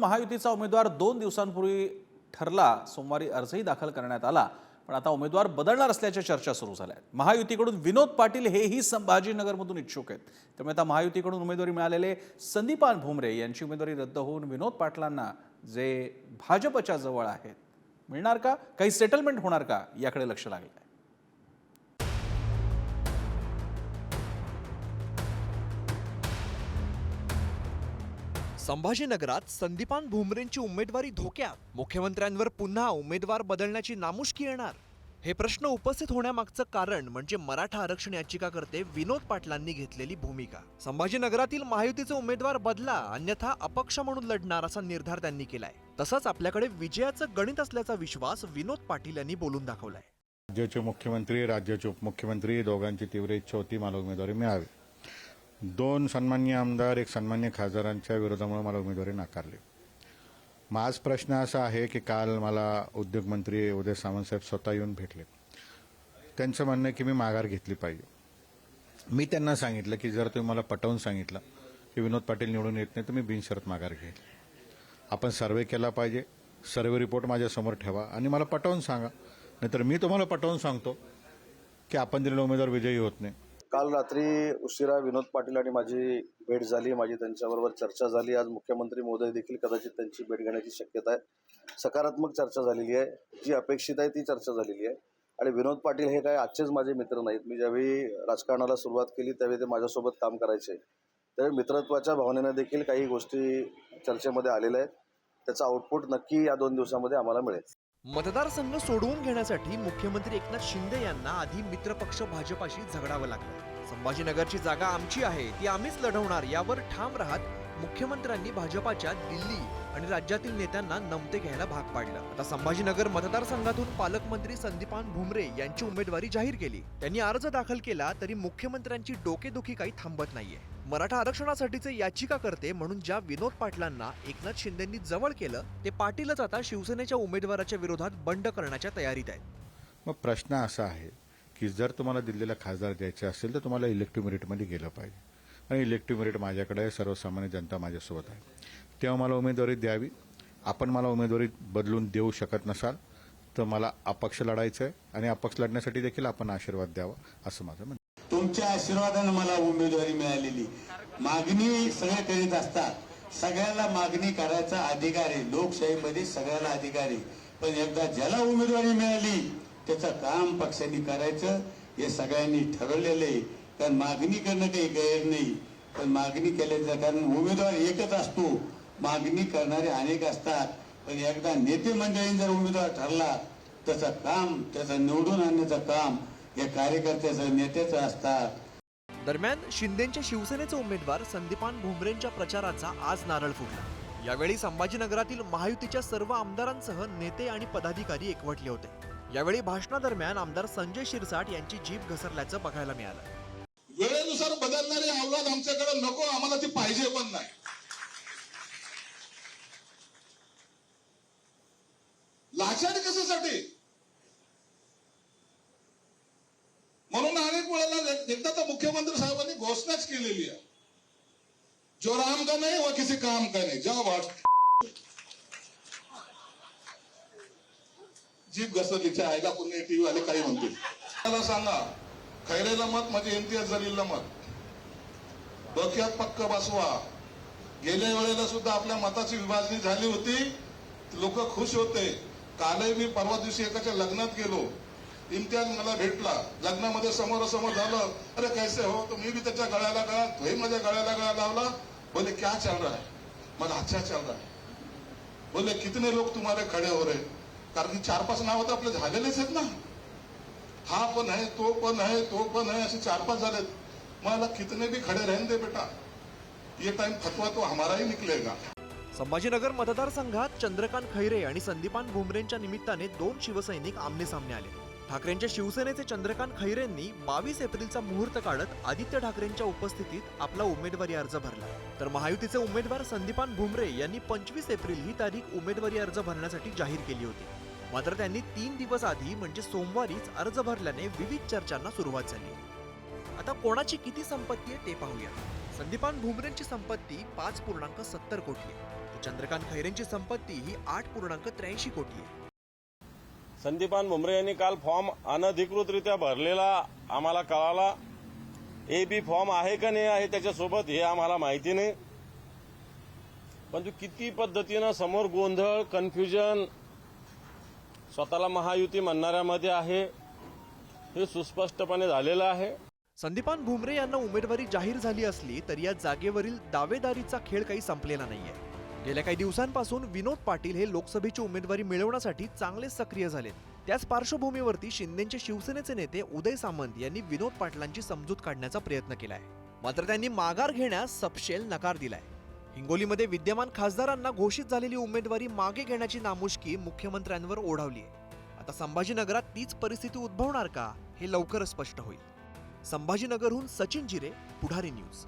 महायुतीचा उमेदवार दोन दिवसांपूर्वी ठरला सोमवारी अर्जही दाखल करण्यात आला पण आता उमेदवार बदलणार असल्याच्या चर्चा सुरू झाल्या आहेत महायुतीकडून विनोद पाटील हेही संभाजीनगरमधून इच्छुक आहेत. त्यामुळे आता महायुतीकडून उमेदवारी मिळालेले संदीपान भुमरे यांची उमेदवारी रद्द होऊन विनोद पाटलांना जे भाजपच्या जवळ आहेत मिळणार का? काही सेटलमेंट होणार का? याकडे लक्ष लागलं संभाजीनगरात संदीपान भुमरेंची उमेदवारी धोक्यात. मुख्यमंत्र्यांवर पुन्हा उमेदवार बदलण्याची नामुष्की येणार. हे प्रश्न उपस्थित होण्यामागचं कारण म्हणजे मराठा आरक्षण याचिकाकर्ते विनोद पाटलांनी घेतलेली भूमिका. संभाजीनगरातील महायुतीचे उमेदवार बदला अन्यथा अपक्ष म्हणून लढणार असा निर्धार त्यांनी केलाय. तसंच आपल्याकडे विजयाचं गणित असल्याचा विश्वास विनोद पाटील यांनी बोलून दाखवलाय. राज्याचे मुख्यमंत्री राज्याचे उपमुख्यमंत्री दोघांची तीव्र इच्छा होती मला उमेदवारी मिळावी. दोन सन्मान्य आमदार एक सन्मान्य खासदारांच्या विरोधामुळे मला उमेदवारी नाकारली. मग आज प्रश्न असा आहे की काल मला उद्योगमंत्री उदय सावंतसाहेब स्वतः येऊन भेटले. त्यांचं म्हणणं आहे की मी माघार घेतली पाहिजे. मी त्यांना सांगितलं की जर तुम्ही मला पटवून सांगितलं की विनोद पाटील निवडून येत नाही तर मी बिनशर्त माघार घेईल आपण सर्वे केला पाहिजे. सर्वे रिपोर्ट माझ्यासमोर ठेवा आणि मला पटवून सांगा. नाहीतर मी तुम्हाला पटवून सांगतो की आपण दिलेला उमेदवार विजयी होत नाही. काल रात्री उशिरा विनोद पाटील आणि माझी भेट झाली माझी त्यांच्याबरोबर चर्चा झाली. आज मुख्यमंत्री महोदय देखील कदाचित त्यांची भेट घेण्याची शक्यता आहे. सकारात्मक चर्चा झालेली आहे. जी अपेक्षित आहे ती चर्चा झालेली आहे. आणि विनोद पाटील हे काय आजचेच माझे मित्र नाहीत. मी ज्यावेळी राजकारणाला सुरुवात केली त्यावेळी ते माझ्यासोबत काम करायचे. त्यावेळी मित्रत्वाच्या भावनेनं देखील काही गोष्टी चर्चेमध्ये आलेल्या आहेत. त्याचा आउटपुट नक्की या दोन दिवसामध्ये आम्हाला मिळेल. मतदारसंघ सोडवून घेण्यासाठी मुख्यमंत्री एकनाथ शिंदे यांना आधी मित्रपक्ष भाजपाशी झगडावं लागलं. संभाजीनगरची जागा आमची आहे ती आम्हीच लढवणार यावर ठाम राहत मुख्यमंत्र्यांनी भाजपाच्या दिल्ली आणि राज्यातील नेत्यांना नमते घ्यायला भाग पाडलं. आता संभाजीनगर मतदारसंघातून पालकमंत्री संदीपान भुमरे यांची उमेदवारी जाहीर केली. त्यांनी अर्ज दाखल केला तरी मुख्यमंत्र्यांची डोकेदुखी काही थांबत नाहीये. मराठा आरक्षणासाठीचे याचिकाकर्ते म्हणून ज्या विनोद पाटलांना एकनाथ शिंदेंनी जवळ केलं ते पाटीलच आता शिवसेनेच्या उमेदवाराच्या विरोधात बंड करण्याच्या तयारीत आहेत. मग प्रश्न असा आहे की जर तुम्हाला दिल्लीला खासदार द्यायचे असेल तर तुम्हाला इलेक्टिव्ह मेरिटमध्ये गेलं पाहिजे. आणि इलेक्टिव्ह मेरिट माझ्याकडे आहे सर्वसामान्य जनता माझ्यासोबत आहे. तेव्हा मला उमेदवारी द्यावी. आपण मला उमेदवारी बदलून देऊ शकत नसाल तर मला अपक्ष लढायचं आहे आणि अपक्ष लढण्यासाठी देखील आपण आशीर्वाद द्यावा असं माझं म्हणणं तुमच्या आशीर्वादानं मला उमेदवारी मिळालेली. मागणी सगळे करीत असतात. सगळ्याला मागणी करायचा अधिकार आहे. लोकशाहीमध्ये सगळ्याला अधिकार आहे. पण एकदा ज्याला उमेदवारी मिळाली त्याचं काम पक्षांनी करायचं. हे सगळ्यांनी ठरवलेलं आहे. कारण मागणी करणं काही गैर नाही. पण मागणी केल्याचं कारण उमेदवार एकच असतो. मागणी करणारे अनेक असतात. पण एकदा नेते मंडळींनी जर उमेदवार ठरला त्याचं काम त्याचं निवडून आणण्याचं काम हे कार्यकर्त्याचं नेत्याचं असतात. दरम्यान शिंदेच्या शिवसेनेचे उमेदवार संदीपान भुमरेंच्या प्रचाराचा आज नारळ फुटला. यावेळी संभाजीनगरातील महायुतीच्या सर्व आमदारांसह नेते आणि पदाधिकारी एकवटले होते. यावेळी भाषणादरम्यान आमदार संजय शिरसाट यांची जीभ घसरल्याचं बघायला मिळालं. वेळेनुसार बदलणारे अवलाद आमच्याकडे नको आम्हाला ती पाहिजे पण नाही लाचार कशासाठी म्हणून अनेक वेळेला एकदा तर मुख्यमंत्री साहेबांनी घोषणाच केलेली आहे. जो राम का नाही व किसी काम का नाही. जेव्हा वाट जीप घसरलीच्या आईला पुन्हा टीव्ही वाले काही म्हणतील. मला सांगा खैरेला मत म्हणजे इम्तियाज जलीलला मत? डोक्यात पक्क बसवा. गेल्या वेळेला सुद्धा आपल्या मताची विभाजणी झाली होती. लोक खुश होते. कालही मी परवा दिवशी एकाच्या लग्नात गेलो. इम्तियाज मला भेटला. लग्नामध्ये समोरासमोर झालं. अरे कैसे हो? तो मी भी त्याच्या गळ्याला गळा तोही माझ्या गळ्याला गळा लावला. बोले क्या चल रहा है? मला अच्छा चल रहा है. बोले कितने लोक तुम्हारे खडे हो रहे कारण की चार पाच नाव तर आपले झालेलेच आहेत ना. हा पण आहे तो पण आहे तो पण आहे असे चार पाच झालेत. मला कितने भी खड़े राहीन दे बेटा. ये टाइम फतवा तो हमाराही निकलेगा. संभाजीनगर मतदारसंघात चंद्रकांत खैरे आणि संदीपान भुमरेंच्या निमित्ताने दोन शिवसैनिक आमने सामने आले. ठाकरेंच्या शिवसेनेचे चंद्रकांत खैरेंनी बावीस एप्रिलचा मुहूर्त काढत आदित्य ठाकरेंच्या उपस्थितीत आपला उमेदवारी अर्ज भरला. तर महायुतीचे उमेदवार संदीपान भुमरे यांनी पंचवीस एप्रिल ही तारीख उमेदवारी अर्ज भरण्यासाठी जाहीर केली होती. मात्र त्यांनी तीन दिवस आधी म्हणजे सोमवारीच अर्ज भरल्याने विविध चर्चांना सुरुवात झाली. आता कोणाची किती संपत्ती आहे ते पाहूया. संदीपान भुमरेंची संपत्ती पाच पूर्णांक सत्तर कोटी आहे. तर चंद्रकांत खैरेंची संपत्ती ही आठ पूर्णांक त्र्याऐंशी कोटी आहे. संदीपान भुमरे यांनी काल फॉर्म अनधिकृतरित्या भरलेला आम्हाला कळाला. ए बी फॉर्म आहे का नाही आहे त्याच्यासोबत हे आम्हाला माहिती नाही. पण तो किती पद्धतीनं समोर गोंधळ कन्फ्युजन स्वतःला महायुती म्हणणाऱ्यामध्ये आहे हे सुस्पष्टपणे झालेलं आहे. संदीपान भुमरे यांना उमेदवारी जाहीर झाली असली तरी या जागेवरील दावेदारीचा खेळ काही संपलेला नाहीये. गेल्या काही दिवसांपासून विनोद पाटील हे लोकसभेची उमेदवारी मिळवण्यासाठी चांगले सक्रिय झाले त्याच पार्श्वभूमीवरती शिंदेचे शिवसेनेचे नेते उदय सामंत यांनी विनोद पाटलांची समजूत काढण्याचा प्रयत्न केलाय. मात्र त्यांनी माघार घेण्यास सपशेल नकार दिलाय. हिंगोलीमध्ये विद्यमान खासदारांना घोषित झालेली उमेदवारी मागे घेण्याची नामुष्की मुख्यमंत्र्यांवर ओढावली आहे आता संभाजीनगरात तीच परिस्थिती उद्भवणार का हे लवकरच स्पष्ट होईल. संभाजीनगरहून सचिन जिरे पुढारी न्यूज.